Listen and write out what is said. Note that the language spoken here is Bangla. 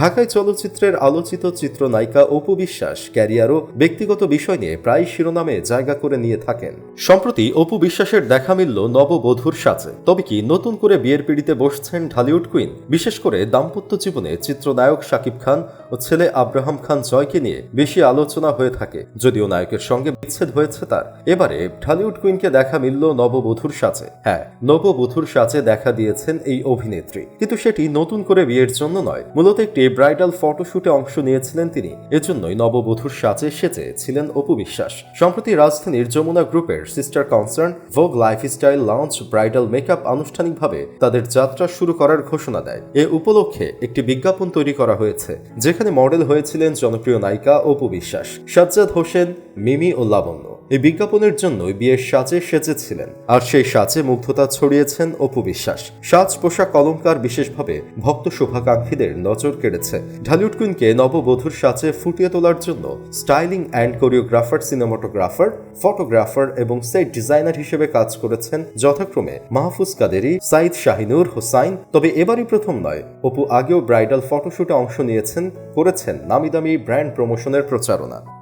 ঢাকায় চলচ্চিত্রের আলোচিত চিত্রনায়িকা অপু বিশ্বাস ক্যারিয়ার ও ব্যক্তিগত বিষয় নিয়ে প্রায় শিরোনামে জায়গা করে নিয়ে থাকেন। সম্প্রতি অপু বিশ্বাসের দেখা মিলল নববধূর সাজে। তবে কি নতুন করে বিয়ের পিড়িতে বসছেন ঢালিউড কুইন? বিশেষ করে দাম্পত্য জীবনে চিত্রনায়ক শাকিব খান ও ছেলে আব্রাহাম খান জয়কে নিয়ে বেশি আলোচনা হয়ে থাকে, যদিও নায়কের সঙ্গে বিচ্ছেদ হয়েছে তার। এবারে ঢালিউড কুইনকে দেখা মিলল নববধূর সাজে। হ্যাঁ নববধূর সাজে দেখা দিয়েছেন এই অভিনেত্রী। কিন্তু সেটি নতুন করে বিয়ের জন্য নয়, মূলত একটি ব্রাইডাল ফটোশুটে অংশ নিয়েছিলেন তিনি। এজন্যই নববধূর সাজে সেজে ছিলেন অপু বিশ্বাস। সম্প্রতি রাজধানীর যমুনা গ্রুপের sister concern, Vogue lifestyle launch bridal makeup আনুষ্ঠানিকভাবে তাদের যাত্রা শুরু করার ঘোষণা দেয়। এ উপলক্ষে একটি বিজ্ঞাপন তৈরি করা হয়েছে, যেখানে মডেল হয়েছিলেন জনপ্রিয় নায়িকা অপু বিশ্বাস, সাজ্জাদ হোসেন, মিমি ও লাবণ্য। এই বিজ্ঞাপনের জন্যই বিয়ের সাজে সেজেছিলেন। আর সেই সাজে মুগ্ধতা ছড়িয়েছেন অপু বিশ্বাস। সাজ, পোশাক অলঙ্কার বিশেষভাবে ভক্ত শুভাকাঙ্ক্ষীদের নজর কেড়েছে। ঢালিউড কুইনকে নববধূর সাজে ফুটিয়ে তোলার জন্য styling and choreographer, cinematographer, photographer এবং সেট ডিজাইনার হিসেবে কাজ করেছেন যথাক্রমে মাহফুজ কাদেরি, সাইদ শাহিনুর হোসাইন। তবে এবারই প্রথম নয়। অপু আগেও ব্রাইডাল ফটোশুটে অংশ নিয়েছেন, করেছেন নামি দামি ব্র্যান্ড প্রমোশনের প্রচারণা।